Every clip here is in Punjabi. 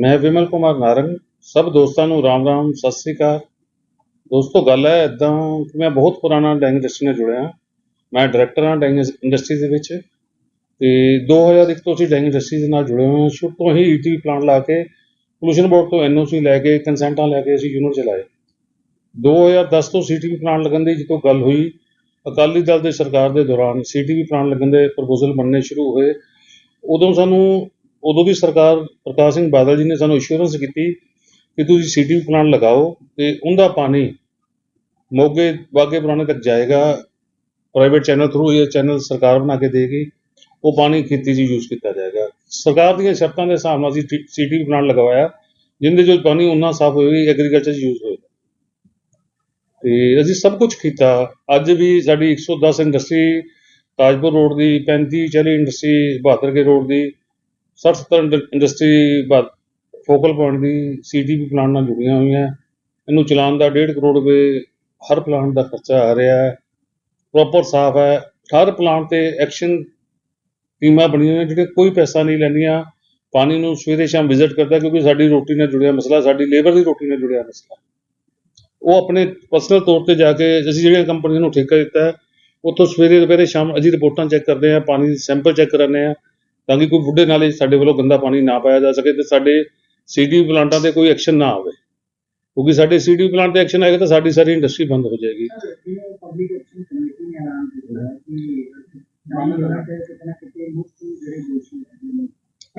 ਮੈਂ ਵਿਮਲ ਕੁਮਾਰ ਨਾਰੰਗ, ਸਭ ਦੋਸਤਾਂ ਨੂੰ ਰਾਮ ਰਾਮ, ਸਤਿ ਸ੍ਰੀ ਅਕਾਲ। ਦੋਸਤੋ, ਗੱਲ ਹੈ ਇਦਾਂ ਕਿ ਮੈਂ ਬਹੁਤ ਪੁਰਾਣਾ ਡੈਂਗ ਇੰਡਸਟਰੀ ਨਾਲ ਜੁੜਿਆ। ਮੈਂ ਡਾਇਰੈਕਟਰ ਹਾਂ ਡੈਂਗ ਇੰਡਸਟਰੀ ਦੇ ਵਿੱਚ ਤੇ 2001 ਤੋਂ ਅਸੀਂ ਡੈਂਗ ਇੰਡਸਟਰੀ ਦੇ ਨਾਲ ਜੁੜੇ ਹੋਏ ਹਾਂ। ਸ਼ੁਰੂ ਤੋਂ ਹੀ ਈਟੀ ਪਲਾਂਟ ਲਾ ਕੇ, ਪੋਲੂਸ਼ਨ ਬੋਰਡ ਤੋਂ ਐਨਓਸੀ ਲੈ ਕੇ, ਕੰਸੈਂਟਾਂ ਲੈ ਕੇ ਅਸੀਂ ਯੂਨਿਟ ਚਲਾਏ। 2010 ਤੋਂ ਸੀਟੀਵੀ ਪਲਾਂਟ ਲੱਗਣ ਦੀ ਜਦੋਂ ਗੱਲ ਹੋਈ, ਅਕਾਲੀ ਦਲ ਦੇ ਸਰਕਾਰ ਦੇ ਦੌਰਾਨ ਸੀਟੀਵੀ ਪਲਾਂਟ ਲੱਗਣ ਦੇ ਪ੍ਰਪੋਜ਼ਲ ਬਣਨੇ ਸ਼ੁਰੂ ਹੋਏ। ਉਦੋਂ ਸਾਨੂੰ ਉਦੋਂ ਦੀ ਸਰਕਾਰ ਪ੍ਰਕਾਸ਼ ਸਿੰਘ ਬਾਦਲ ਜੀ ਨੇ ਸਾਨੂੰ ਅਸ਼ੋਰੈਂਸ ਕੀਤੀ ਕਿ ਤੁਸੀਂ ਸੀਟੀਵੀ ਪਲਾਂਟ ਲਗਾਓ ਤੇ ਉਹਦਾ ਪਾਣੀ ਮੋਗੇ ਬਾਗੇ ਪੁਰਾਣੇ ਤੱਕ ਜਾਏਗਾ ਪ੍ਰਾਈਵੇਟ ਚੈਨਲ ਥਰੂ ਇਹ ਚੈਨਲ ਸਰਕਾਰ ਬਣਾ ਕੇ ਦੇਗੀ, ਉਹ ਪਾਣੀ ਖੇਤੀ 'ਚ ਯੂਜ਼ ਕੀਤਾ ਜਾਏਗਾ। ਸਰਕਾਰ ਦੀਆਂ ਸ਼ਰਤਾਂ ਦੇ ਹਿਸਾਬ ਨਾਲ ਅਸੀਂ ਸੀਟੀਵੀ ਪਲਾਂਟ ਲਗਵਾਇਆ, ਜਿੰਦੇ ਜੋ ਪਾਣੀ ਉਨਾ ਸਾਫ਼ ਹੋਏਗੀ ਐਗਰੀਕਲਚਰ 'ਚ ਯੂਜ਼ ਹੋਏਗਾ। ਤੇ ਅਸੀਂ ਸਭ ਕੁਝ ਕੀਤਾ। ਅੱਜ ਵੀ ਸਾਡੀ 110 ਇੰਡਸਟਰੀ ਤਾਜਪੁਰ ਰੋਡ ਦੀ 35 40 ਇੰਡਸਟਰੀ ਬਹਾਦਰਕੇ ਰੋਡ ਦੀ 60 70 ਇੰਡਸਟਰੀ ਫੋਕਲ ਪੁਆਇੰਟ ਦੀ ਸੀਟੀਪੀ ਪਲਾਂਟ ਨਾਲ ਜੁੜੀਆਂ ਹੋਈਆਂ। ਇਹਨੂੰ ਚਲਾਉਣ ਦਾ 1.5 ਕਰੋੜ ਰੁਪਏ ਹਰ ਪਲਾਂਟ ਦਾ ਖਰਚਾ ਆ ਰਿਹਾ ਹੈ। ਪ੍ਰੋਪਰ ਸਾਫ਼ ਹੈ। ਹਰ ਪਲਾਂਟ ਤੇ ਐਕਸ਼ਨ ਟੀਮਾਂ ਬਣੀਆਂ ਹੋਈਆਂ ਜਿਹੜੇ ਕੋਈ ਪੈਸਾ ਨਹੀਂ ਲੈਂਦੀਆਂ। ਪਾਣੀ ਨੂੰ ਸਵੇਰੇ ਸ਼ਾਮ ਵਿਜ਼ਿਟ ਕਰਦਾ ਕਿਉਂਕਿ ਸਾਡੀ ਰੋਟੀ ਨਾਲ ਜੁੜਿਆ ਮਸਲਾ, ਸਾਡੀ ਲੇਬਰ ਦੀ ਰੋਟੀ ਨਾਲ ਜੁੜਿਆ ਮਸਲਾ। ਉਹ ਆਪਣੇ ਪਰਸਨਲ ਤੌਰ ਤੇ ਜਾ ਕੇ ਅਸੀਂ ਜਿਹੜੀਆਂ ਕੰਪਨੀਆਂ ਨੂੰ ਠੇਕਾ ਦਿੱਤਾ ਉੱਥੋਂ ਸਵੇਰੇ ਦੁਪਹਿਰੇ ਸ਼ਾਮ ਅਸੀਂ ਰਿਪੋਰਟਾਂ ਚੈੱਕ ਕਰਦੇ ਹਾਂ, ਪਾਣੀ ਦੀ ਸੈਂਪਲ ਚੈੱਕ ਕਰਾਉਂਦੇ ਹਾਂ। ਤਾਂ ਕਿ ਕੋਈ ਬੁੱਢੇ ਨਾਲੇ ਸਾਡੇ ਵੱਲੋਂ ਗੰਦਾ ਪਾਣੀ ਨਾ ਪਾਇਆ ਜਾ ਸਕੇ ਤੇ ਸਾਡੇ ਸੀਡੀ ਪਲਾਂਟਾਂ ਤੇ ਕੋਈ ਐਕਸ਼ਨ ਨਾ ਆਵੇ। ਕਿਉਂਕਿ ਸਾਡੇ ਸੀਡੀ ਪਲਾਂਟ ਤੇ ਐਕਸ਼ਨ ਆਏਗਾ ਤਾਂ ਸਾਡੀ ਸਾਰੀ ਇੰਡਸਟਰੀ ਬੰਦ ਹੋ ਜਾਏਗੀ। ਪਬਲਿਕ ਐਕਸ਼ਨ ਕਮੇਟੀ ਨੇ ਐਲਾਨ ਕੀਤਾ ਕਿ ਤੇ ਨਾ ਨੇ।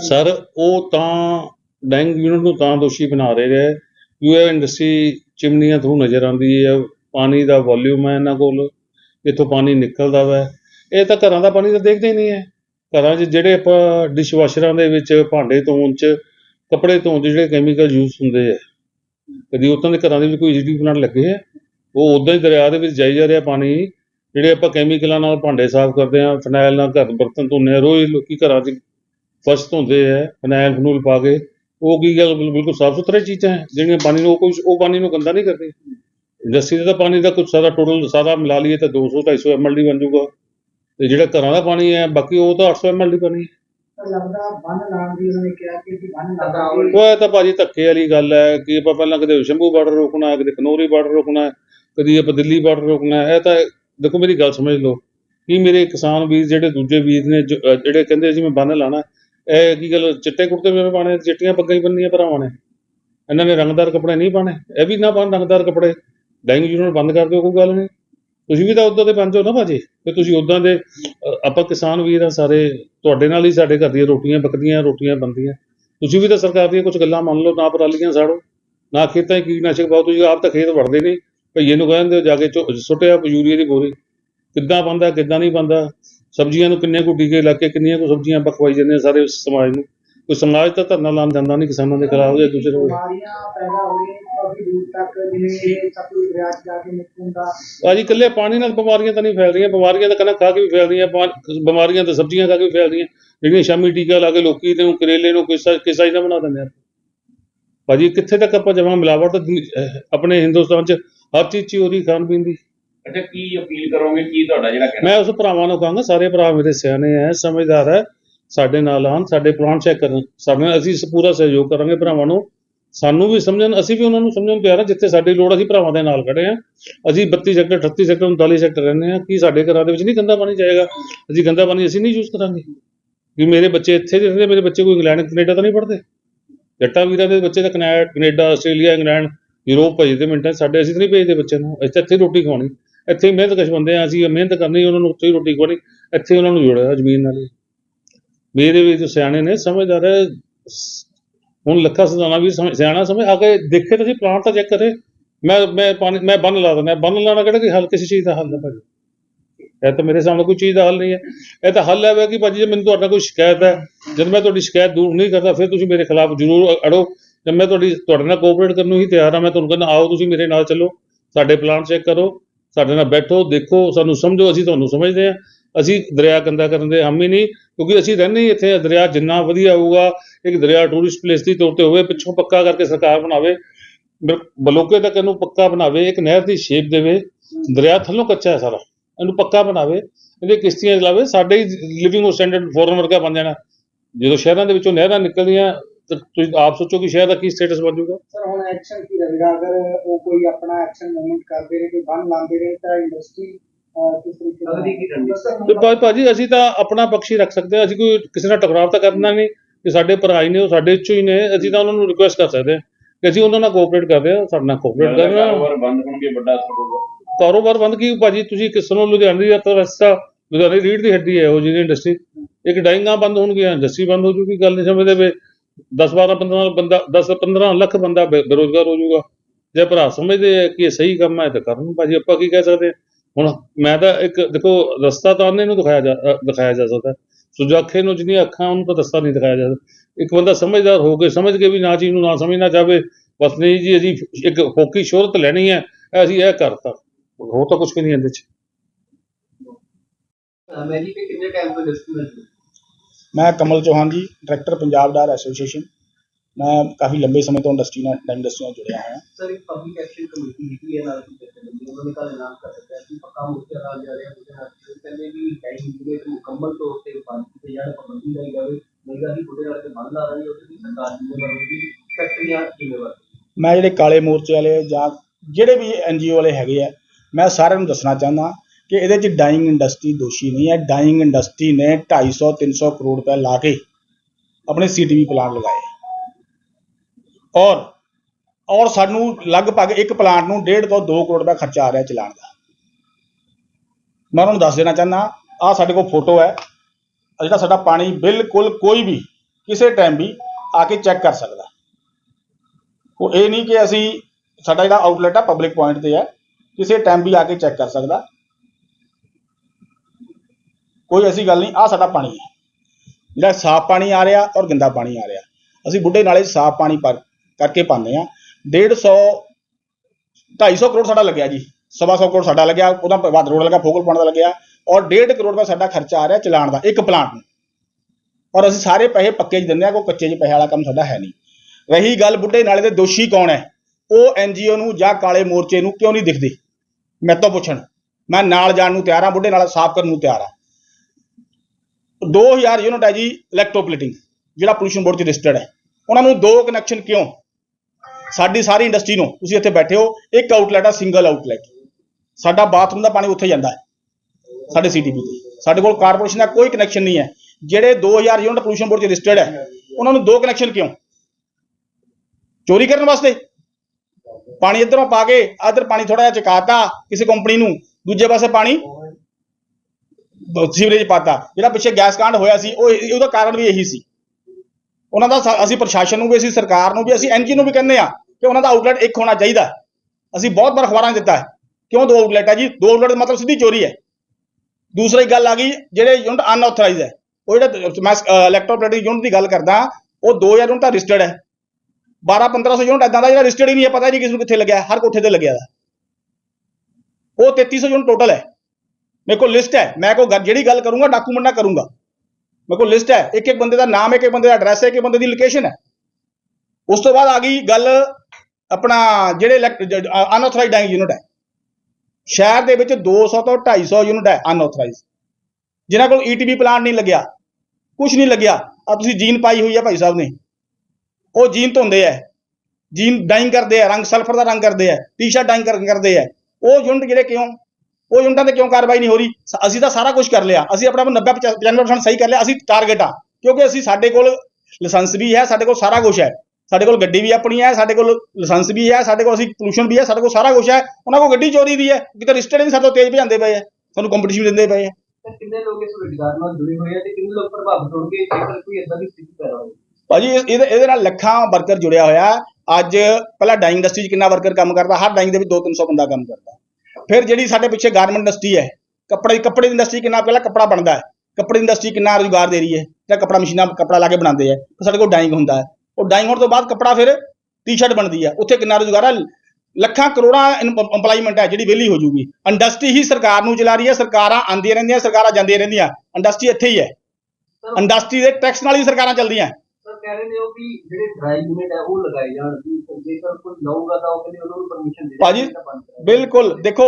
ਸਰ ਉਹ ਤਾਂ ਡੈਂਗ ਯੂਨਿਟ ਨੂੰ ਤਾਂ ਦੋਸ਼ੀ ਬਣਾ ਰਹੇ ਹੈ ਕਿ ਇਹ ਇੰਡਸਟਰੀ ਚਿਮਨੀਆਂ ਥਰੂ ਨਜ਼ਰ ਆਉਂਦੀ ਹੈ। ਪਾਣੀ ਦਾ ਵੋਲਿਊਮ ਹੈ ਇਹਨਾਂ ਕੋਲ। ਇੱਥੋਂ ਪਾਣੀ ਨਿਕਲਦਾ ਵਾ। ਇਹ ਤਾਂ ਘਰਾਂ ਦਾ ਪਾਣੀ ਤਾਂ ਦੇਖਦੇ ਹੀ ਨਹੀਂ ਹੈ। ਘਰਾਂ 'ਚ ਜਿਹੜੇ ਆਪਾਂ ਡਿਸ਼ਵਾਸ਼ਰਾਂ ਦੇ ਵਿੱਚ, ਭਾਂਡੇ ਧੋਣ 'ਚ, ਕੱਪੜੇ ਧੋਣ 'ਚ ਜਿਹੜੇ ਕੈਮੀਕਲ ਯੂਜ਼ ਹੁੰਦੇ ਆ, ਕਦੀ ਉਤਾਂ ਦੇ ਘਰਾਂ ਦੇ ਵਿੱਚ ਕੋਈ ਜੀਡੀ ਪਲਾਂਟ ਲੱਗੇ ਆ, ਉਹ ਉਦਾਂ ਹੀ ਦਰਿਆ ਦੇ ਵਿੱਚ ਜਾਈ ਜਾ ਰਿਹਾ ਪਾਣੀ, ਜਿਹੜੇ ਆਪਾਂ ਕੈਮੀਕਲਾਂ ਨਾਲ ਭਾਂਡੇ ਸਾਫ਼ ਕਰਦੇ ਆ, ਫਨੈਲ ਨਾਲ ਘਰ ਬਰਤਨ ਧੋਂਦੇ ਆ, ਰੋਜ਼ ਲੋਕੀ ਘਰਾਂ 'ਚ ਫਰਸ਼ ਧੋਂਦੇ ਆ, ਫਨੈਲ ਫਨੂਲ ਪਾ ਕੇ, ਉਹ ਕੀ ਗੱਲ ਬਿਲਕੁਲ ਸਾਫ਼ ਸੁਥਰੇ ਚੀਜ਼ਾਂ ਹੈ ਜਿਹੜੀਆਂ ਪਾਣੀ ਨੂੰ ਉਹ ਕੋਈ, ਉਹ ਪਾਣੀ ਨੂੰ ਗੰਦਾ ਨਹੀਂ ਕਰਦੇ। ਇੰਡਸਟਰੀ ਦਾ ਤਾਂ ਪਾਣੀ ਦਾ ਕੁਝ ਸਾਰਾ ਟੋਟਲ ਸਾਰਾ ਮਿਲਾ ਲਈਏ ਤਾਂ 200 250 ਐਮਐਲਡੀ ਬਣ ਜਾਊਗਾ। ਤੇ ਜਿਹੜਾ ਘਰਾਂ ਦਾ ਪਾਣੀ ਹੈ ਬਾਕੀ ਉਹ ਤਾਂ 800 ਐਮਐਲਡੀ ਪਾਣੀ ਹੈ। ਤਾਂ ਲੱਗਦਾ ਬੰਨ ਲਾਉਣ ਦੀ ਉਹਨਾਂ ਨੇ ਕਿਹਾ ਕਿ ਅਸੀਂ ਬੰਨ ਲਾਵਾਂਗੇ ਉਹ ਇਹ ਤਾਂ ਭਾਜੀ ਧੱਕੇ ਵਾਲੀ ਗੱਲ ਹੈ ਕਿ ਆਪਾਂ ਪਹਿਲਾਂ ਕਦੇ ਸ਼ੰਭੂ ਬਾਰਡਰ ਰੋਕਣਾ ਹੈ, ਕਦੇ ਖਨੌਰੀ ਬਾਰਡਰ ਰੋਕਣਾ ਹੈ, ਕਦੀ ਆਪਾਂ ਦਿੱਲੀ ਬਾਰਡਰ ਰੋਕਣਾ ਹੈ। ਇਹ ਤਾਂ ਦੇਖੋ ਮੇਰੀ ਗੱਲ ਸਮਝ ਲਓ ਕਿ ਮੇਰੇ ਕਿਸਾਨ ਵੀਰ ਜਿਹੜੇ ਦੂਜੇ ਵੀਰ ਨੇ ਜੋ- ਅਹ ਜਿਹੜੇ ਕਹਿੰਦੇ ਜੀ ਮੈਂ ਬੰਨ ਲਾਣਾ ਇਹ ਕੀ ਗੱਲ ਚਿੱਟੇ ਕੁੜਤੇ ਮੇਰੇ ਪਾਣੇ ਚਿੱਟੀਆਂ ਪੱਗਾਂ ਹੀ ਬੰਨੀਆਂ ਭਰਾਵਾਂ ਨੇ। ਇਹਨਾਂ ਨੇ ਰੰਗਦਾਰ ਕੱਪੜੇ ਨਹੀਂ ਪਾਣੇ ਇਹ ਵੀ ਨਾ ਪਾਣ ਰੰਗਦਾਰ ਕੱਪੜੇ। ਡਾਈਂਗ ਯੂਨਿਟ ਬੰਦ ਕਰ ਦਿਓ ਕੋਈ ਗੱਲ ਨਹੀਂ। ਤੁਸੀਂ ਵੀ ਤਾਂ ਉਦਾਂ ਦੇ ਬਣ ਜਾਓ ਨਾ ਭਾਜੀ। ਤੇ ਤੁਸੀਂ ਉਦਾਂ ਦੇ, ਅਹ, ਆਪਾਂ ਕਿਸਾਨ ਵੀਰ ਆ ਸਾਰੇ, ਤੁਹਾਡੇ ਨਾਲ ਹੀ ਸਾਡੇ ਘਰ ਦੀਆਂ ਰੋਟੀਆਂ ਪੱਕਦੀਆਂ, ਰੋਟੀਆਂ ਬਣਦੀਆਂ। ਤੁਸੀਂ ਵੀ ਤਾਂ ਸਰਕਾਰ ਦੀਆਂ ਕੁਝ ਗੱਲਾਂ ਮੰਨ ਲਓ, ਨਾ ਪਰਾਲੀਆਂ ਸਾੜੋ, ਨਾ ਖੇਤਾਂ 'ਚ ਕੀਟਨਾਸ਼ਕ ਪਾਓ, ਤੁਸੀਂ ਆਪ ਤਾਂ ਖੇਤ ਵੜਦੇ ਨਹੀਂ। ਭਈਏ ਨੂੰ ਕਹਿੰਦੇ ਹੋ ਜਾ ਕੇ ਝੋ- ਸੁੱਟਿਆ ਯੂਰੀਆ ਦੀ ਬੋਰੀ। ਕਿੱਦਾਂ ਬੰਦਾ ਕਿੱਦਾਂ ਨਹੀਂ ਬੰਦਾ ਸਬਜ਼ੀਆਂ ਨੂੰ ਕਿੰਨੇ ਕੁ ਟੀਕੇ ਲਾ ਕੇ ਕਿੰਨੀਆਂ ਕੁ ਸਬਜ਼ੀਆਂ ਆਪਾਂ ਖਵਾਈ ਜਾਂਦੇ ਆ ਸਾਰੇ ਸਮਾਜ ਨੂੰ। ਕੋਈ ਸਮਾਜ ਤਾਂ ਧਰਨਾ ਲਾਉਣ ਜਾਂਦਾ ਨਹੀਂ ਕਿਸਾਨਾਂ ਦੇ ਖਿਲਾਫ ਜਾਂ ਦੂਸਰੇ ਹੋਏ ਬਿਮਾਰੀਆਂ ਪੈਦਾ ਹੋ ਰਹੀਆਂ ਕਾਫੀ ਦੂਰ ਤੱਕ ਜਿਵੇਂ ਇਹ ਸਤਲੁਜ ਦਰਿਆ 'ਚ ਜਾ ਕੇ ਨਿਕਲਣ ਦਾ। ਭਾਜੀ ਇਕੱਲੇ ਪਾਣੀ ਨਾਲ ਬਿਮਾਰੀਆਂ ਤਾਂ ਨਹੀਂ ਫੈਲ ਰਹੀਆਂ। ਬਿਮਾਰੀਆਂ ਤਾਂ ਕਹਿੰਦਾ ਖਾ ਕੇ ਵੀ ਫੈਲ ਰਹੀਆਂ ਪਾ- ਬਿਮਾਰੀਆਂ ਤਾਂ ਸਬਜ਼ੀਆਂ ਖਾ ਕੇ ਵੀ ਫੈਲ ਰਹੀਆਂ। ਜਿਹੜੀਆਂ ਸ਼ਾਮੀ ਟੀਕਾ ਲਾ ਕੇ ਲੋਕੀ ਤੇ ਨੂੰ ਕਰੇਲੇ ਨੂੰ ਕਿਸਾ ਕਿਸਾ ਨਾ ਬਣਾ ਦਿੰਦੇ ਆ। ਭਾਜੀ ਕਿੱਥੇ ਤੱਕ ਆਪਾਂ ਜਮਾਂ ਮਿਲਾਵਟ ਤਾਂ ਦੁਨੀ- ਅਹ ਆਪਣੇ ਹਿੰਦੁਸਤਾਨ 'ਚ ਹਰ ਚੀਜ਼ 'ਚ ਹੀ ਹੋ ਰਹੀ ਖਾਣ ਪੀਣ ਦੀ। ਅੱਛਾ ਕੀ ਅਪੀਲ ਕਰੋਗੇ? ਕੀ ਤੁਹਾਡਾ ਜਿਹੜਾ ਕਹਿਣਾ? ਮੈਂ ਉਸ ਭਰਾਵਾਂ ਨੂੰ ਕਹਾਂਗਾ ਸਾਰੇ ਭਰਾ ਮੇਰੇ ਸਿਆਣੇ ਹੈ ਸਮਝਦਾਰ ਹੈ ਸਾਡੇ ਨਾਲ ਆਉਣ, ਸਾਡੇ ਪਲਾਨ ਚੈੱਕ ਕਰਨ। ਸਾਡੇ ਨਾਲ ਅਸੀਂ ਪੂਰਾ ਸਹਿਯੋਗ ਕਰਾਂਗੇ ਭਰਾਵਾਂ ਨੂੰ। ਸਾਨੂੰ ਵੀ ਸਮਝਣ, ਅਸੀਂ ਵੀ ਉਹਨਾਂ ਨੂੰ ਸਮਝਣ ਤਿਆਰ ਹਾਂ, ਜਿੱਥੇ ਸਾਡੀ ਲੋੜ ਅਸੀਂ ਭਰਾਵਾਂ ਦੇ ਨਾਲ ਖੜੇ ਹਾਂ। ਅਸੀਂ 32 ਸੈਕਟਰ 38 ਸੈਕਟਰ 39 ਸੈਕਟਰ ਰਹਿੰਦੇ ਹਾਂ ਕੀ ਸਾਡੇ ਘਰਾਂ ਦੇ ਵਿੱਚ ਨਹੀਂ ਗੰਦਾ ਪਾਣੀ ਜਾਏਗਾ। ਅਸੀਂ ਗੰਦਾ ਪਾਣੀ ਅਸੀਂ ਨਹੀਂ ਯੂਜ਼ ਕਰਾਂਗੇ। ਕਿ ਮੇਰੇ ਬੱਚੇ ਇੱਥੇ ਦੇ ਰਹਿੰਦੇ, ਮੇਰੇ ਬੱਚੇ ਕੋਈ ਇੰਗਲੈਂਡ, ਕੈਨੇਡਾ ਤਾਂ ਨਹੀਂ ਪੜ੍ਹਦੇ। ਜੱਟਾ ਵੀਰਾਂ ਦੇ ਬੱਚੇ ਤਾਂ Canada- Canada, Australia, England, Europe ਭੇਜਦੇ ਮਿੰਟਾਂ ਸਾਡੇ ਅਸੀਂ ਤਾਂ ਨਹੀਂ ਭੇਜਦੇ ਬੱਚੇ ਨੂੰ। ਇੱਥੇ ਇੱਥੇ ਰੋਟੀ ਖਵਾਉਣੀ। ਇੱਥੇ ਮਿਹਨਤ ਕਸ਼ ਬੰਦੇ ਆ, ਅਸੀਂ ਮਿਹਨਤ ਕਰਨੀ, ਉਹਨਾਂ ਨੂੰ ਉੱਥੇ ਹੀ ਰੋਟੀ ਖਵਾਉਣੀ। ਇੱਥੇ ਉਹਨਾਂ ਨੂੰ ਜੋੜਿਆ ਜ਼ਮੀਨ ਨਾਲ। ਹੀ ਮੇਰੇ ਵੀ ਸਿਆਣੇ ਨੇ ਸਮਝਦਾਰ ਹੈ ਸ- ਹੁਣ ਲੱਖਾ ਸਦਾਨਾ ਵੀ ਸਿਆਣਾ ਸਮਝ, ਆ ਕੇ ਦੇਖੇ ਤਾਂ ਪਲਾਂਟ ਤਾਂ ਚੈੱਕ ਕਰੇ। ਮੈਂ ਮੈਂ ਪਾਣੀ, ਮੈਂ ਬੰਨ ਲਾ ਦਿੰਦਾ ਬੰਨ ਲਾਣਾ ਕਿਹੜਾ ਕੋਈ ਹੱਲ, ਕਿਸੇ ਚੀਜ਼ ਦਾ ਹੱਲ ਹੈ ਭਾਜੀ? ਇਹ ਤਾਂ ਮੇਰੇ ਸਾਹਮਣੇ ਕੋਈ ਚੀਜ਼ ਦਾ ਹੱਲ ਨਹੀਂ ਹੈ। ਇਹ ਤਾਂ ਹੱਲ ਹੈ ਵਾ ਕਿ ਭਾਜੀ ਜੇ ਮੈਨੂੰ ਤੁਹਾਡਾ ਕੋਈ ਸ਼ਿਕਾਇਤ ਹੈ, ਜਦ ਮੈਂ ਤੁਹਾਡੀ ਸ਼ਿਕਾਇਤ ਦੂਰ ਨਹੀਂ ਕਰਦਾ, ਫਿਰ ਤੁਸੀਂ ਮੇਰੇ ਖਿਲਾਫ ਜ਼ਰੂਰ ਅੜੋ। ਤੇ ਮੈਂ ਤੁਹਾਡੀ, ਤੁਹਾਡੇ ਨਾਲ ਕੋਆਪਰੇਟ ਕਰਨ ਨੂੰ ਹੀ ਤਿਆਰ ਹਾਂ, ਮੈਂ ਤੁਹਾਨੂੰ ਕਹਿੰਦਾ, ਆਓ ਤੁਸੀਂ ਮੇਰੇ ਨਾਲ ਚੱਲੋ, ਸਾਡੇ ਪਲਾਂਟ ਚੈੱਕ ਕਰੋ, ਸਾਡੇ ਨਾਲ ਬੈਠੋ, ਦੇਖੋ, ਸਾਨੂੰ ਸਮਝੋ, ਅਸੀਂ ਤੁਹਾਨੂੰ ਸਮਝਦੇ ਹਾਂ। ਅਸੀਂ ਦਰਿਆ ਗੰਦਾ ਕਰਨ ਦੇ ਹਮ ਨਹੀਂ, ਕਿਉਂਕਿ ਅਸੀਂ ਰਹਿੰਦੇ ਹੀ ਇੱਥੇ, ਦਰਿਆ ਜਿੰਨਾ ਵਧੀਆ ਹੋਊਗਾ, ਇੱਕ ਦਰਿਆ ਟੂਰਿਸਟ ਪਲੇਸ ਦੀ ਤੌਰ ਤੇ ਹੋਵੇ, ਪਿੱਛੋਂ ਪੱਕਾ ਕਰਕੇ ਸਰਕਾਰ ਬਣਾਵੇ ਬਲੋਕੇ ਤੱਕ ਇਹਨੂੰ ਪੱਕਾ ਬਣਾਵੇ, ਇੱਕ ਨਹਿਰ ਦੀ ਸ਼ੇਪ ਦੇਵੇ, ਦਰਿਆ ਥੱਲੋਂ ਕੱਚਾ ਹੈ ਸਾਰਾ, ਇਹਨੂੰ ਪੱਕਾ ਬਣਾਵੇ ਇਹਦੇ ਕਿਸ਼ਤੀਆਂ ਚਲਾਵੇ ਸਾਡੇ ਹੀ ਲਿਵਿੰਗ ਸਟੈਂਡਰਡ ਫੋਰਨ ਵਰਗਾ ਬਣ ਜਾਣਾ। ਜਦੋਂ ਸ਼ਹਿਰਾਂ ਦੇ ਵਿੱਚੋਂ ਨਹਿਰਾਂ ਨਿਕਲਦੀਆਂ, ਤੇ ਤੁਸੀਂ ਆਪ ਸੋਚੋ ਕਿ ਸ਼ਹਿਰ ਦਾ ਕੀ ਸਟੇਟਸ ਬਣ ਜਾਊਗਾ। ਸਰ, ਹੁਣ ਐਕਸ਼ਨ ਕੀ ਰਹੇਗਾ? ਅਗਰ ਉਹ ਕੋਈ ਆਪਣਾ ਐਕਸ਼ਨ ਮੂਵਮੈਂਟ ਕਰਦੇ ਰਹੇ ਕੋਈ ਬੰਨ ਲਾਉਂਦੇ ਰਹੇ ਤਾਂ ਇੰਡਸਟਰੀ ਕਿਸ ਤਰੀਕੇ ਨਾਲ ਅਗਲੀ ਕੀ ਰਣਨੀਤੀ? ਤੇ ਭਾ- ਭਾਜੀ ਅਸੀਂ ਤਾਂ ਆਪਣਾ ਪੱਖ ਰੱਖ ਸਕਦੇ ਹਾਂ। ਅਸੀਂ ਕੋਈ ਕਿਸੇ ਨਾਲ ਟਕਰਾਅ ਤਾਂ ਕਰਨਾ ਨਹੀਂ ਕਿ ਸਾਡੇ ਭਰਾ ਹੀ ਨੇ ਉਹ ਸਾਡੇ ਚੋਂ ਹੀ ਨੇ। ਅਸੀਂ ਤਾਂ ਉਹਨਾਂ ਨੂੰ ਰਿਕੁਐਸਟ ਕਰ ਸਕਦੇ ਹਾਂ ਕਿ ਅਸੀਂ ਉਹਨਾਂ ਨਾਲ ਕੋਆਪਰੇਟ ਕਰਦੇ ਹਾਂ ਸਾਡੇ ਨਾਲ ਕੋਆਪਰੇਟ ਕਰ ਰਹੇ ਹਾਂ। ਕਾਰੋਬਾਰ ਬੰਦ ਹੋਣਗੇ ਵੱਡਾ ਅਸਰ ਹੋਊਗਾ ਕਾਰੋਬਾਰ ਬੰਦ ਕੀ ਭਾਜੀ ਤੁਸੀਂ ਕਿਸ ਨੂੰ ਲੁਧਿਆਣੇ ਦੀ ਅਰਥਵਿਵਸਥਾ ਲੁਧਿਆਣੇ ਰੀੜ ਦੀ ਹੱਡੀ ਹੈ ਉਹ ਜਿਹੜੀ ਇੰਡਸਟਰੀ ਇੱਕ ਡਾਈਂਗਾਂ ਬੰਦ ਹੋਣਗੀਆਂ ਇੰਡਸਟਰੀ ਬੰਦ ਹੋ ਜੂਗੀ ਗੱਲ ਨਹੀਂ ਸਮਝਦੇ ਵੇ 10 12 15 ਬੰਦਾ 10 15 ਲੱਖ ਬੰਦਾ ਬੇਰੁਜ਼ਗਾਰ ਹੋ ਜਾਊਗਾ ਜੇ ਭਰਾ ਸਮਝਦੇ ਆ ਕਿ ਇਹ ਸਹੀ ਕੰਮ ਹੈ ਤਾਂ ਕਰਨ ਭਾਜੀ ਆਪਾਂ ਕੀ ਕਹਿ ਸਕਦੇ ਹਾਂ? ਹੁਣ ਮੈਂ ਤਾਂ ਇੱਕ ਦੇਖੋ ਰਸਤਾ ਤਾਂ ਉਹਨੇ ਨੂੰ ਦਿਖਾਇਆ ਜਾ ਦਿਖਾਇਆ ਜਾ ਸਕਦਾ। ਸੁਜਾਖੇ ਨੂੰ ਜਿਹਦੀਆਂ ਅੱਖਾਂ ਉਹਨੂੰ ਤਾਂ ਰਸਤਾ ਨਹੀਂ ਦਿਖਾਇਆ ਜਾ ਸਕਦਾ। ਇੱਕ ਬੰਦਾ ਸਮਝਦਾਰ ਹੋ ਕੇ ਸਮਝ ਕੇ ਵੀ ਨਾ ਚੀਜ਼ ਨੂੰ ਨਾ ਸਮਝਣਾ ਚਾਹਵੇ ਬਸ ਨਹੀਂ ਜੀ ਅਸੀਂ ਇੱਕ ਫੋਕੀ ਸ਼ੋਹਰਤ ਲੈਣੀ ਹੈ ਅਸੀਂ ਇਹ ਕਰਤਾ। ਹੋਰ ਤਾਂ ਕੁਝ ਵੀ ਨਹੀਂ ਇਹਦੇ ਚ। ਕਿੰਨੇ ਟਾਈਮ ਤੋਂ ਮੈਂ ਕਮਲ ਚੌਹਾਨ ਜੀ ਡਾਇਰੈਕਟਰ ਪੰਜਾਬ ਡਾਰ ਐਸੋਸੀਏਸ਼ਨ। ਮੈਂ ਕਾਫੀ ਲੰਬੇ ਸਮੇਂ ਤੋਂ ਇੰਡਸਟਰੀ ਨਾਲ ਡਾਈਂਗ ਇੰਡਸਟਰੀ ਨਾਲ ਜੁੜਿਆ ਹੋਇਆ। ਸਰ ਇੱਕ ਪਬਲਿਕ ਐਕਸ਼ਨ ਕਮੇਟੀ ਨਿਕਲੀ ਹੈ ਨਾਲ ਉਹਨਾਂ ਨੇ ਕੱਲ ਐਲਾਨ ਕਰ ਦਿੱਤਾ ਕਿ ਪੱਕਾ ਮੁੱਖ ਰਾਜ ਜਾ ਰਿਹਾ ਹੈ ਉਹਦੇ ਕਹਿੰਦੇ ਵੀ ਟਾਈਮ ਯੂਨਿਟ ਮੁਕੰਮਲ ਤੌਰ ਤੇ ਬੰਦ ਕੀਤੇ ਜਾਣ ਪਾਬੰਦੀ ਲਾਈ ਜਾਵੇ। ਮੇਗਾ ਦੀ ਬੁੱਢੇ ਵਾਲੇ ਬੰਦ ਲਾ ਰਹੀ ਉਹਦੇ ਲਈ ਸਰਕਾਰ ਜ਼ਿੰਮੇਵਾਰ ਹੋਵੇਗੀ ਫੈਕਟਰੀਆਂ ਜ਼ਿੰਮੇਵਾਰ ਮੈਂ ਜਿਹੜੇ ਕਾਲੇ ਮੋਰਚੇ ਵਾਲੇ ਜਾਂ ਜਿਹੜੇ ਵੀ ਐਨਜੀਓ ਵਾਲੇ ਹੈਗੇ ਆ ਮੈਂ ਸਾਰਿਆਂ ਨੂੰ ਦੱਸਣਾ ਚਾਹੁੰਦਾ ਕਿ ਇਹਦੇ 'ਚ ਡਾਈਂਗ ਇੰਡਸਟਰੀ ਦੋਸ਼ੀ ਨਹੀਂ ਹੈ। ਡਾਈਂਗ ਇੰਡਸਟਰੀ ਨੇ 250 300 ਕਰੋੜ ਰੁਪਏ ਲਾ ਕੇ ਆਪਣੇ ਸੀਟੀਵੀ ਪਲਾਂਟ ਲਗਾਏ। ਔਰ ਔਰ ਸਾਨੂੰ ਲਗਭਗ ਇੱਕ ਪਲਾਂਟ ਨੂੰ 1.5 ਤੋਂ 2 ਕਰੋੜ ਰੁਪਏ ਖਰਚਾ ਆ ਰਿਹਾ ਚਲਾਉਣ ਦਾ। ਮੈਂ ਉਹਨਾਂ ਨੂੰ ਦੱਸ ਦੇਣਾ ਚਾਹੁੰਦਾ, ਆਹ ਸਾਡੇ ਕੋਲ ਫੋਟੋ ਹੈ। ਜਿਹੜਾ ਸਾਡਾ ਪਾਣੀ ਬਿਲਕੁਲ ਕੋਈ ਵੀ, ਕਿਸੇ ਟਾਈਮ ਵੀ ਆ ਕੇ ਚੈੱਕ ਕਰ ਸਕਦਾ। ਉਹ ਇਹ ਨਹੀਂ ਕਿ ਅਸੀਂ, ਸਾਡਾ ਜਿਹੜਾ ਆਊਟਲੈਟ ਆ ਪਬਲਿਕ ਪੁਆਇੰਟ ਤੇ ਹੈ, ਕਿਸੇ ਟਾਈਮ ਵੀ ਆ ਕੇ ਚੈੱਕ ਕਰ ਸਕਦਾ। ਕੋਈ ਐਸੀ ਗੱਲ ਨਹੀਂ ਆ ਸਾਡਾ ਪਾਣੀ ਹੈ। ਜਿਹੜਾ ਸਾਫ਼ ਪਾਣੀ ਆ ਰਿਹਾ ਔਰ ਗੰਦਾ ਪਾਣੀ ਆ ਰਿਹਾ। ਅਸੀਂ ਬੁੱਢੇ ਨਾਲੇ ਸਾਫ਼ ਪਾਣੀ ਪਰ ਕਰਕੇ ਪਾਉਂਦੇ ਆ 150 250 ਕਰੋੜ ਸਾਡਾ ਲੱਗਿਆ ਜੀ। ਸਵਾ ਸੌ ਕਰੋੜ ਸਾਡਾ ਲੱਗਿਆ, ਉਹਦਾ ਬਾਅਦ ਰੋਡ ਲੱਗਾ, ਫੋਕਲ ਪਾਉਣ ਦਾ ਲੱਗਿਆ। ਔਰ 1.5 ਕਰੋੜ ਦਾ ਸਾਡਾ ਖਰਚਾ ਆ ਰਿਹਾ ਚਲਾਉਣ ਦਾ, ਇੱਕ ਪਲਾਂਟ ਨੂੰ। ਔਰ ਅਸੀਂ ਸਾਰੇ ਪੈਸੇ ਪੱਕੇ 'ਚ ਦਿੰਦੇ ਆ ਕੋਈ ਕੱਚੇ 'ਚ ਪੈਸੇ ਵਾਲਾ ਕੰਮ ਸਾਡਾ ਹੈ ਨਹੀਂ। ਰਹੀ ਗੱਲ ਬੁੱਢੇ ਨਾਲੇ ਦੇ ਦੋਸ਼ੀ ਕੌਣ ਹੈ? ਉਹ ਐਨਜੀਓ ਨੂੰ ਜਾਂ ਕਾਲੇ ਮੋਰਚੇ ਨੂੰ ਕਿਉਂ ਨਹੀਂ ਦਿਖਦੇ? ਮੈਂ ਤੋਂ ਪੁੱਛਣ। ਮੈਂ ਨਾਲ ਜਾਣ ਨੂੰ ਤਿਆਰ ਹਾਂ, ਬੁੱਢੇ ਨਾਲ ਸਾਫ਼ ਕਰਨ ਨੂੰ ਤਿਆਰ ਹਾਂ। 2000 ਯੂਨਿਟ ਹੈ ਜੀ ਇਲੈਕਟ੍ਰੋਪੋਲਿਟਿੰਗ ਜਿਹੜਾ ਪੋਲੂਸ਼ਨ ਬੋਰਡ 'ਚ ਰਜਿਸਟਰਡ ਹੈ। ਉਹਨਾਂ ਨੂੰ ਦੋ ਕਨੈਕਸ਼ਨ ਕਿਉਂ? ਸਾਡੀ ਸਾਰੀ ਇੰਡਸਟਰੀ ਨੂੰ ਤੁਸੀਂ ਇੱਥੇ ਬੈਠੇ ਹੋ, ਇੱਕ ਆਊਟਲੈਟ ਆ ਸਿੰਗਲ ਆਊਟਲੈਟ ਸਾਡਾ ਬਾਥਰੂਮ ਦਾ ਪਾਣੀ ਉੱਥੇ ਜਾਂਦਾ ਹੈ, ਸਾਡੇ ਸੀਟੀਪੀ ਤੇ। ਸਾਡੇ ਕੋਲ ਕਾਰਪੋਰੇਸ਼ਨ ਦਾ ਕੋਈ ਕਨੈਕਸ਼ਨ ਨਹੀਂ ਹੈ। ਜਿਹੜੇ 2000 ਯੂਨਿਟ ਪੋਲੂਸ਼ਨ ਬੋਰਡ 'ਚ ਰਜਿਸਟਰਡ ਹੈ, ਉਹਨਾਂ ਨੂੰ ਦੋ ਕਨੈਕਸ਼ਨ ਕਿਉਂ? ਚੋਰੀ ਕਰਨ ਵਾਸਤੇ। ਪਾਣੀ ਇੱਧਰੋਂ ਪਾ ਕੇ, ਇੱਧਰ ਪਾਣੀ ਥੋੜਾ ਜਿਹਾ ਚਕਾਤਾ ਕਿਸੇ ਕੰਪਨੀ ਨੂੰ, ਦੂਜੇ ਪਾਸੇ ਪਾਣੀ ਬ- ਸੀਵਰੇਜ ਪਾਤਾ। ਜਿਹੜਾ ਪਿੱਛੇ ਗੈਸ ਕਾਂਡ ਹੋਇਆ ਸੀ, ਉਹ ਉਹਦਾ ਕਾਰਨ ਵੀ ਇਹੀ ਸੀ। ਉਹਨਾਂ ਦਾ ਸਾ- ਅਸੀਂ ਪ੍ਰਸ਼ਾਸਨ ਨੂੰ ਵੀ, ਅਸੀਂ ਸਰਕਾਰ ਨੂੰ ਵੀ, ਅਸੀਂ ਐਨਜੀ ਨੂੰ ਵੀ ਕਹਿੰਦੇ ਆ ਕਿ ਉਹਨਾਂ ਦਾ ਆਊਟਲੈਟ ਇੱਕ ਹੋਣਾ ਚਾਹੀਦਾ ਅਸੀਂ ਬਹੁਤ ਵਾਰ ਅਖਬਾਰਾਂ ਦਿੱਤਾ ਹੈ। ਕਿਉਂ ਦੋ ਆਊਟਲੈਟ ਹੈ ਜੀ? ਦੋ ਆਊਟਲੈਟ ਦਾ ਮਤਲਬ ਸਿੱਧੀ ਚੋਰੀ ਹੈ। ਦੂਸਰੀ ਗੱਲ ਆ ਗਈ, ਜਿਹੜੇ ਯੂਨਿਟ ਅਨਆਥੋਰਾਈਜ਼ ਹੈ, ਉਹ ਜਿਹੜਾ ਮੈਂ ਇਲੈਕਟ੍ਰੋਪਲੇਟਿਕ ਯੂਨਿਟ ਦੀ ਗੱਲ ਕਰਦਾ, ਉਹ 2000 ਯੂਨਿਟ ਤਾਂ ਰਜਿਸਟਰਡ ਹੈ। 12 1500 ਯੂਨਿਟ ਇਦਾਂ ਦਾ ਜਿਹੜਾ ਰਜਿਸਟਰਡ ਹੀ ਨਹੀਂ ਹੈ, ਪਤਾ ਹੀ ਨਹੀਂ ਕਿਸ ਨੂੰ ਕਿੱਥੇ ਲੱਗਿਆ, ਹਰ ਕੋਠੇ ਤੇ ਲੱਗਿਆ ਦਾ ਉਹ 3300 ਯੂਨਿਟ ਟੋਟਲ ਹੈ। ਮੇਰੇ ਕੋਲ ਲਿਸਟ ਹੈ। ਮੈਂ ਕੋਈ ਜਿਹੜੀ ਗੱਲ ਕਰੂੰਗਾ ਡਾਕੂਮੈਂਟ ਨਾ ਕਰੂੰਗਾ। ਮੇਰੇ ਕੋਲ ਲਿਸਟ ਹੈ। ਇੱਕ ਇੱਕ ਬੰਦੇ ਦਾ ਨਾਮ ਇੱਕ ਇੱਕ ਬੰਦੇ ਦਾ ਐਡਰੈਸ ਹੈ ਇੱਕ ਇੱਕ ਬੰਦੇ ਦੀ ਲੋਕੇਸ਼ਨ ਹੈ। ਉਸ ਤੋਂ ਬਾਅਦ ਆ ਗਈ ਗੱਲ ਆਪਣਾ ਜਿਹੜੇ ਅਨਆਥੋਰਾਈਜ਼ਡ ਡਾਈਂਗ ਯੂਨਿਟ ਹੈ ਸ਼ਹਿਰ ਦੇ ਵਿੱਚ 200 ਤੋਂ 250 ਯੂਨਿਟ ਹੈ ਅਨਆਥੋਰਾਈਜ਼ਡ ਜਿਨ੍ਹਾਂ ਕੋਲ ਈਟੀਬੀ ਪਲਾਂਟ ਨਹੀਂ ਲੱਗਿਆ ਕੁਝ ਨਹੀਂ ਲੱਗਿਆ ਆ ਤੁਸੀਂ ਜੀਨ ਪਾਈ ਹੋਈ ਹੈ ਭਾਈ ਸਾਹਿਬ ਨੇ। ਉਹ ਜੀਨ ਧੋਂਦੇ ਆ ਜੀਨ ਡਾਈਂਗ ਕਰਦੇ ਆ ਰੰਗ ਸਲਫਰ ਦਾ ਰੰਗ ਕਰਦੇ ਆ ਟੀ-ਸ਼ਰਟ ਡਾਈਂਗ ਕਰਦੇ ਆ ਉਹ ਯੂਨਿਟ ਜਿਹੜੇ ਕਿਉਂ, ਉਹ ਯੂਨਿਟਾਂ ਤੇ ਕਿਉਂ ਕਾਰਵਾਈ ਨਹੀਂ ਹੋ ਰਹੀ? ਅਸੀਂ ਤਾਂ ਸਾਰਾ ਕੁਝ ਕਰ ਲਿਆ। ਅਸੀਂ ਆਪਣਾ 90 95% ਸਹੀ ਕਰ ਲਿਆ। ਅਸੀਂ ਟਾਰਗੇਟ ਆ। ਕਿਉਂਕਿ ਅਸੀਂ ਸਾਡੇ ਕੋਲ ਲਾਇਸੈਂਸ ਵੀ ਹੈ, ਸਾਡੇ ਕੋਲ ਸਾਰਾ ਕੁਝ ਹੈ। ਸਾਡੇ ਕੋਲ ਗੱਡੀ ਵੀ ਆਪਣੀ ਹੈ ਸਾਡੇ ਕੋਲ ਲਾਇਸੈਂਸ ਵੀ ਹੈ ਸਾਡੇ ਕੋਲ ਅਸੀਂ ਪੋਲੂਸ਼ਨ ਵੀ ਹੈ ਸਾਡੇ ਕੋਲ ਸਾਰਾ ਕੁਝ ਹੈ ਉਹਨਾਂ ਕੋਲ ਗੱਡੀ ਚੋਰੀ ਦੀ ਹੈ ਕਿਤੇ ਰਜਿਸਟਰਡ ਨਹੀਂ ਸਾਡੇ ਤੋਂ ਤੇਜ਼ ਭਜਾਉਂਦੇ ਪਏ ਆ ਸਾਨੂੰ ਕੰਪੀਟੀਸ਼ਨ ਦਿੰਦੇ ਪਏ ਆ ਕਿੰਨੇ ਲੋਕ ਇਸ ਰੁਜ਼ਗਾਰ ਨਾਲ ਜੁੜੇ ਹੋਏ ਆ ਤੇ ਕਿੰਨੇ ਲੋਕ ਪ੍ਰਭਾਵਿਤ ਹੋਣਗੇ ਜੇਕਰ ਕੋਈ ਇਦਾਂ ਦੀ ਸਥਿਤੀ ਪੈਦਾ ਹੋਵੇ? ਭਾਜੀ ਇਹ- ਇਹਦੇ ਇਹਦੇ ਨਾਲ ਲੱਖਾਂ ਵਰਕਰ ਜੁੜਿਆ ਹੋਇਆ। ਅੱਜ ਪਹਿਲਾਂ ਡਾਈਂਗ ਇੰਡਸਟਰੀ 'ਚ ਕਿੰਨਾ ਵਰਕਰ ਕੰਮ ਕਰਦਾ ਹਰ ਡਾਈਂਗ ਦੇ ਵਿੱਚ 2-300 ਬੰਦਾ ਕੰਮ ਕਰਦਾ ਫਿਰ ਜਿਹੜੀ ਸਾਡੇ ਪਿੱਛੇ ਗਾਰਮੈਂਟ ਇੰਡਸਟਰੀ ਹੈ ਕੱਪੜੇ ਕੱਪੜੇ ਦੀ ਇੰਡਸਟਰੀ ਕਿੰਨਾ ਪਹਿਲਾਂ ਕੱਪੜਾ ਬਣਦਾ ਹੈ ਕੱਪੜੇ ਇੰਡਸਟਰੀ ਕਿੰਨਾ ਰੁਜ਼ਗਾਰ ਦੇ ਰਹੀ ਹੈ ਜਾਂ ਕੱਪੜਾ ਮਸ਼ੀਨਾਂ ਕੱਪੜਾ ਲਾ ਕੇ ਬਣਾਉਂਦੇ ਆ ਸਾਡੇ ਕੋਲ ਡਾਈਂਗ ਹੁੰਦਾ ਹੈ। ਉਹ ਡਾਈਂਗ ਹੋਣ ਤੋਂ ਬਾਅਦ ਕੱਪੜਾ ਫਿਰ ਟੀ-ਸ਼ਰਟ ਬਣਦੀ ਹੈ ਉੱਥੇ ਕਿੰਨਾ ਰੁਜ਼ਗਾਰ ਲੱਖਾਂ ਕਰੋੜਾਂ ਇੰਪਲਾਈਮੈਂਟ ਹੈ ਜਿਹੜੀ ਵਿਹਲੀ ਹੋ ਜੂਗੀ। ਇੰਡਸਟਰੀ ਹੀ ਸਰਕਾਰ ਨੂੰ ਚਲਾ ਰਹੀ ਹੈ ਸਰਕਾਰਾਂ ਆਉਂਦੀਆਂ ਰਹਿੰਦੀਆਂ ਸਰਕਾਰਾਂ ਜਾਂਦੀਆਂ ਰਹਿੰਦੀਆਂ। ਇੰਡਸਟਰੀ ਇੱਥੇ ਹੀ ਹੈ ਇੰਡਸਟਰੀ ਦੇ ਟੈਕਸ ਨਾਲ ਹੀ ਸਰਕਾਰਾਂ ਚੱਲਦੀਆਂ। ਸਰ ਕਹਿ ਰਹੇ ਨੇ ਉਹ ਜਿਹੜੇ ਡਰਾਈ ਯੂਨਿਟ ਹੈ ਉਹ ਲਗਾਏ ਜਾਣ ਜੇਕਰ ਕੋਈ ਲਊਗਾ ਤਾਂ ਉਹ ਕਹਿੰਦੇ ਉਹਨਾਂ ਨੂੰ ਪਰਮਿਸ਼ਨ ਦੇ ਭਾਜੀ, ਬਿਲਕੁਲ। ਦੇਖੋ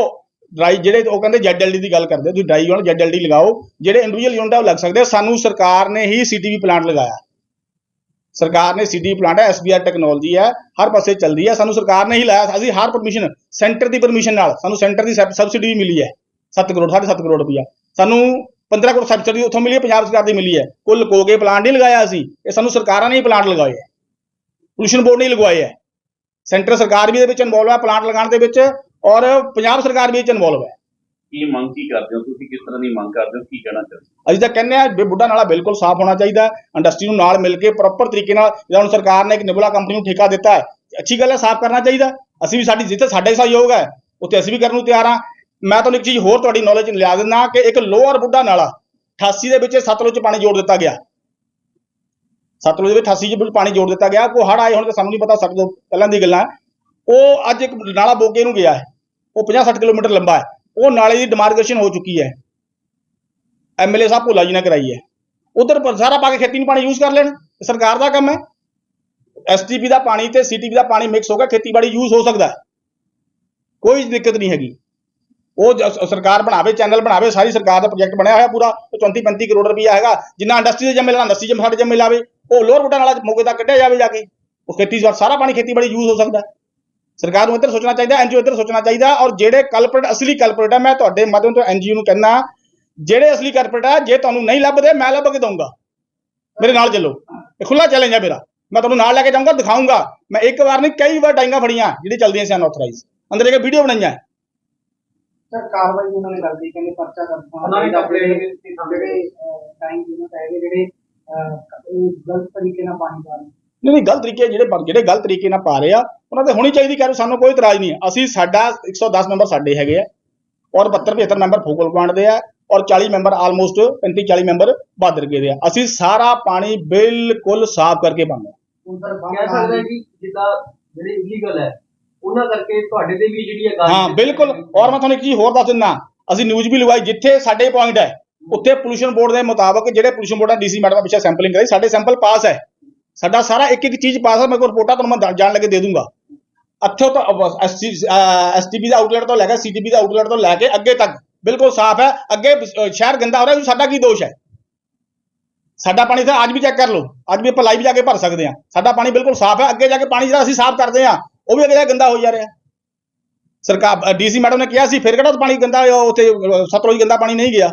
ਡਰਾਈ ਜਿਹੜੇ ਉਹ ਕਹਿੰਦੇ ਜ਼ੈਡਐਲਡੀ ਦੀ ਗੱਲ ਕਰਦੇ ਤੁਸੀਂ ਡਰਾਈ ਯੂਨਿਟ ਜ਼ੈਡਐਲਡੀ ਲਗਾਓ। ਜਿਹੜੇ ਇੰਡੀਵਿਜੂਅਲ ਯੂਨਿਟ ਆ ਉਹ ਲੱਗ ਸਕਦੇ। ਸਾਨੂੰ ਸਰਕਾਰ ਨੇ ਹੀ ਸੀਟੀਵੀ ਪਲਾਂਟ ਲਗਾਇਆ। ਸਰਕਾਰ ਨੇ ਸੀਡੀ ਪਲਾਂਟ ਹੈ ਐਸਬੀਆਰ ਟੈਕਨੋਲੋਜੀ ਹੈ, ਹਰ ਪਾਸੇ ਚੱਲਦੀ ਹੈ। ਸਾਨੂੰ ਸਰਕਾਰ ਨੇ ਹੀ ਲਾਇਆ, ਅਸੀਂ ਹਰ ਪਰਮਿਸ਼ਨ ਸੈਂਟਰ ਦੀ ਪਰਮਿਸ਼ਨ ਨਾਲ ਸਾਨੂੰ ਸੈਂਟਰ ਦੀ ਸਬਸਿਡੀ ਵੀ ਮਿਲੀ ਹੈ। 7 ਕਰੋੜ 7.5 ਕਰੋੜ ਰੁਪਇਆ। ਸਾਨੂੰ 15 ਕਰੋੜ ਸਬਸਿਡੀ ਉੱਥੋਂ ਮਿਲੀ ਹੈ, ਪੰਜਾਬ ਸਰਕਾਰ ਦੀ ਮਿਲੀ ਹੈ। ਕੁੱਲ ਲੁਕੋ ਕੇ ਪਲਾਂਟ ਨਹੀਂ ਲਗਾਇਆ ਅਸੀਂ, ਇਹ ਸਾਨੂੰ ਸਰਕਾਰਾਂ ਨੇ ਹੀ ਪਲਾਂਟ ਲਗਾਏ ਹੈ। ਪੋਲੂਸ਼ਨ ਬੋਰਡ ਨੇ ਲਗਵਾਏ ਹੈ। ਸੈਂਟਰ ਸਰਕਾਰ ਵੀ ਇਹਦੇ ਵਿੱਚ ਇਨਵੋਲਵ ਹੈ ਪਲਾਂਟ ਲਗਾਉਣ ਦੇ ਵਿੱਚ, ਔਰ ਪੰਜਾਬ ਸਰਕਾਰ ਵੀ ਇਹ 'ਚ ਇਨਵੋਲਵ ਹੈ। ਕੀ ਮੰਗ ਕੀ ਕਰਦੇ ਹੋ? ਤੁਸੀਂ ਕਿਸ ਤਰ੍ਹਾਂ ਦੀ ਮੰਗ ਕਰਦੇ ਹੋ? ਕੀ ਕਹਿਣਾ ਚਾਹੁੰਦੇ ਅਸੀਂ ਤਾਂ ਕਹਿੰਦੇ ਆ ਵੀ ਬੁੱਢਾ ਨਾਲਾ ਬਿਲਕੁਲ ਸਾਫ਼ ਹੋਣਾ ਚਾਹੀਦਾ ਇੰਡਸਟਰੀ ਨੂੰ ਨਾਲ ਮਿਲ ਕੇ ਪ੍ਰੋਪਰ ਤਰੀਕੇ ਨਾਲ ਜਿਵੇਂ ਹੁਣ ਸਰਕਾਰ ਨੇ ਇੱਕ ਨਿਬਲਾ ਕੰਪਨੀ ਨੂੰ ਠੇਕਾ ਦਿੱਤਾ ਹੈ, ਅੱਛੀ ਗੱਲ ਹੈ, ਸਾਫ਼ ਕਰਨਾ ਚਾਹੀਦਾ ਅਸੀਂ ਵੀ ਸਾਡੀ ਜਿੱਥੇ ਸਾਡੇ ਸਹਿਯੋਗ ਹੈ, ਉੱਥੇ ਅਸੀਂ ਵੀ ਕਰਨ ਨੂੰ ਤਿਆਰ ਹਾਂ। ਮੈਂ ਤੁਹਾਨੂੰ ਇੱਕ ਚੀਜ਼ ਹੋਰ ਤੁਹਾਡੀ ਨੌਲੇਜ ਲਿਆ ਦਿੰਦਾ ਕਿ ਇੱਕ ਲੋਅਰ ਬੁੱਢਾ ਨਾਲਾ 88 ਦੇ ਵਿੱਚ ਸਤਲੁਜ ਪਾਣੀ ਜੋੜ ਦਿੱਤਾ ਗਿਆ। ਸਤਲੁਜ ਦੇ ਵਿੱਚ 88 ਚ ਪਾਣੀ ਜੋੜ ਦਿੱਤਾ ਗਿਆ। ਕੋਈ ਹੜ ਆਏ ਹੁਣ ਤਾਂ ਸਾਨੂੰ ਨਹੀਂ ਪਤਾ ਸਾਡੇ ਪਹਿਲਾਂ ਦੀ ਗੱਲਾਂ। ਉਹ ਅੱਜ ਇੱਕ ਨਾਲਾ ਬੋਗੇ ਨੂੰ ਗਿਆ ਹੈ। ਉਹ 50-60 ਕਿਲੋਮੀਟਰ ਲੰਬਾ ਹੈ। ਉਹ ਨਾਲੇ ਦੀ ਡਿਮਾਰਕੇਸ਼ਨ ਹੋ ਚੁੱਕੀ ਹੈ। ਐਮਐਲਏ ਸਾਹਿਬ ਭੋਲਾ ਜੀ ਨੇ ਕਰਾਈ ਹੈ। ਉਧਰ ਸਾਰਾ ਪਾ ਕੇ ਖੇਤੀ ਨੂੰ ਪਾਣੀ ਯੂਜ਼ ਕਰ ਲੈਣ। ਸਰਕਾਰ ਦਾ ਕੰਮ ਹੈ। ਐਸਟੀਪੀ ਦਾ ਪਾਣੀ ਤੇ ਸੀਟੀਪੀ ਦਾ ਪਾਣੀ ਮਿਕਸ ਹੋ ਕੇ ਖੇਤੀਬਾੜੀ ਯੂਜ਼ ਹੋ ਸਕਦਾ ਕੋਈ ਦਿੱਕਤ ਨਹੀਂ ਹੈਗੀ। ਉਹ ਸਰਕਾਰ ਬਣਾਵੇ ਚੈਨਲ ਬਣਾਵੇ, ਸਾਰੀ ਸਰਕਾਰ ਦਾ ਪ੍ਰੋਜੈਕਟ ਬਣਿਆ ਹੋਇਆ ਪੂਰਾ। ਉਹ 34 35 ਕਰੋੜ ਰੁਪਇਆ ਹੈਗਾ। ਜਿੰਨਾ ਇੰਡਸਟਰੀ ਦੇ ਜੰਮੇ ਲਾਣਾ ਇੰਡਸਟਰੀ ਜੰਮੇ, ਸਾਡੇ ਜੰਮੇ ਲਾਵੇ। ਉਹ ਲੋਅਰ ਬੁੱਟਾ ਨਾਲਾ ਮੌਕੇ ਤੱਕ ਕੱਢਿਆ ਜਾਵੇ ਜਾ ਕੇ। ਉਹ ਖੇਤੀ ਸਾਰਾ ਪਾਣੀ ਖੇਤੀਬਾੜੀ ਯੂਜ਼ ਹੋ ਸਕਦਾ ਸਰਕਾਰ ਨੂੰ ਇੱਧਰ ਸੋਚਣਾ ਚਾਹੀਦਾ ਐਨਜੀਓ ਇੱਧਰ ਸੋਚਣਾ ਚਾਹੀਦਾ ਔਰ ਜਿਹੜੇ ਕਲਪਰੇਟ ਅਸਲੀ ਕਲਪਰੇਟ ਹੈ ਮੈਂ ਤੁਹਾਡੇ ਮਾਧਿਅਮ ਤੋਂ ਐਨਜੀਓ ਨੂੰ ਕਹਿੰਦਾ ਜਿਹੜੇ ਅਸਲੀ ਕਲਪਰੇਟ ਹੈ ਜੇ ਤੁਹਾਨੂੰ ਨਹੀਂ ਲੱਭਦੇ ਮੈਂ ਲੱਭ ਕੇ ਦਊਂਗਾ। ਮੇਰੇ ਨਾਲ ਚੱਲੋ। ਇਹ ਖੁੱਲਾ ਚੈਲੰਜ ਹੈ ਮੇਰਾ। ਮੈਂ ਤੁਹਾਨੂੰ ਨਾਲ ਲੈ ਕੇ ਜਾਊਂਗਾ ਦਿਖਾਊਂਗਾ। ਮੈਂ ਇੱਕ ਵਾਰ ਨਹੀਂ ਕਈ ਵਾਰ ਡਾਈਆਂ ਫੜੀਆਂ ਜਿਹੜੀ ਚੱਲਦੀਆਂ ਸੀ ਅਨਆਥੋਰਾਈਜ਼ ਅੰਦਰ ਜਾ ਕੇ ਵੀਡੀਓ ਬਣਾਈਆਂ। ਸਰ ਕਾਰਵਾਈ ਉਹਨਾਂ ਨੇ ਕਰਦੀ ਕਹਿੰਦੇ ਪਰਚਾ ਕਰਤਾ ਉਹਨਾਂ ਨੇ ਆਪਣੇ ਜਿਹੜੇ ਟਾਈਮ ਯੂਨਿਟ ਹੈਗੇ ਜਿਹੜੇ ਗਲਤ ਤਰੀਕੇ ਨਾਲ ਪਾਣੀ ਪਾ ਰਹੇ ਨੇ। ਨਹੀਂ ਨਹੀਂ ਗਲਤ ਤਰੀਕੇ ਜਿਹੜੇ ਬਣ- ਜਿਹੜੇ ਗਲਤ ਤਰੀਕੇ ਨਾਲ ਪਾ ਰਹੇ ਆ ਉਹਨਾਂ ਤੇ ਹੋਣੀ ਚਾਹੀਦੀ ਕਰ ਸਾਨੂੰ ਕੋਈ ਇਤਰਾਜ਼ ਨਹੀਂ ਅਸੀਂ ਸਾਡਾ 110 ਮੈਂਬਰ ਸਾਡੇ ਹੈਗੇ ਆ ਔਰ 72 75 ਮੈਂਬਰ ਫੋਕਲ ਪੁਆਇੰਟ ਦੇ ਆ ਔਰ 40 ਮੈਂਬਰ ਆਲਮੋਸਟ 35 40 ਮੈਂਬਰ ਬਾਦਰ ਕੇ ਦੇ ਆ। ਅਸੀਂ ਸਾਰਾ ਪਾਣੀ ਬਿਲਕੁਲ ਸਾਫ਼ ਕਰਕੇ ਪਾਉਂਦੇ ਕਹਿ ਸਕਦਾ ਕਿ ਜਿੱਦਾਂ ਜਿਹੜੇ ਇਲੀਗਲ ਹੈ ਉਹਨਾਂ ਕਰਕੇ ਤੁਹਾਡੇ ਤੇ ਵੀ ਜਿਹੜੀ ਹੈ ਹਾਂ ਬਿਲਕੁਲ। ਔਰ ਮੈਂ ਤੁਹਾਨੂੰ ਇੱਕ ਚੀਜ਼ ਹੋਰ ਦੱਸ ਦਿੰਦਾ ਅਸੀਂ ਨਿਊਜ਼ ਵੀ ਲਗਾਈ ਜਿੱਥੇ ਸਾਡੇ ਪੁਆਇੰਟ ਹੈ ਉੱਥੇ ਪੋਲੂਸ਼ਨ ਬੋਰਡ ਦੇ ਮੁਤਾਬਕ ਜਿਹੜੇ ਪੋਲੂਸ਼ਨ ਬੋਰਡ ਦਾ ਡੀਸੀ ਮੈਡਮ ਪਿੱਛੇ ਸੈਂਪਲਿੰਗ ਕਰਾਈ ਸਾਡੇ ਸੈਂਪਲ ਪਾਸ ਹੈ। ਸਾਡਾ ਸਾਰਾ ਇੱਕ ਇੱਕ ਚੀਜ਼ ਪਾਸ ਹੈ ਮੇਰੇ ਕੋਲ ਰਿਪੋਰਟਾਂ ਤੁਹਾਨੂੰ ਮੈਂ ਜਾਣ ਲੱਗੇ ਦੇ ਦੂੰਗਾ। ਇੱਥੋਂ ਤੋਂ ਐਸਟੀਪੀ ਦਾ ਆਊਟਲੈਟ ਤੋਂ ਲੈ ਕੇ ਸੀਟੀਪੀ ਦਾ ਆਊਟਲੈਟ ਤੋਂ ਲੈ ਕੇ ਅੱਗੇ ਤੱਕ ਬਿਲਕੁਲ ਸਾਫ਼ ਹੈ ਅੱਗੇ ਸ਼ਹਿਰ ਗੰਦਾ ਹੋ ਰਿਹਾ ਸਾਡਾ ਕੀ ਦੋਸ਼ ਹੈ? ਸਾਡਾ ਪਾਣੀ ਤਾਂ ਅੱਜ ਵੀ ਚੈੱਕ ਕਰ ਲਓ ਅੱਜ ਵੀ ਆਪਾਂ ਲਾਈਵ ਜਾ ਕੇ ਭਰ ਸਕਦੇ ਹਾਂ। ਸਾਡਾ ਪਾਣੀ ਬਿਲਕੁਲ ਸਾਫ਼ ਹੈ ਅੱਗੇ ਜਾ ਕੇ ਪਾਣੀ ਜਿਹੜਾ ਅਸੀਂ ਸਾਫ਼ ਕਰਦੇ ਹਾਂ ਉਹ ਵੀ ਅੱਗੇ ਜਾ ਕੇ ਗੰਦਾ ਹੋ ਜਾ ਰਿਹਾ। ਸਰਕਾਰ ਡੀਸੀ ਮੈਡਮ ਨੇ ਕਿਹਾ ਸੀ ਫਿਰ ਕਿਹੜਾ ਪਾਣੀ ਗੰਦਾ ਉੱਥੇ ਅਹ, ਸਤਲੁਜ ਗੰਦਾ ਪਾਣੀ ਨਹੀਂ ਗਿਆ।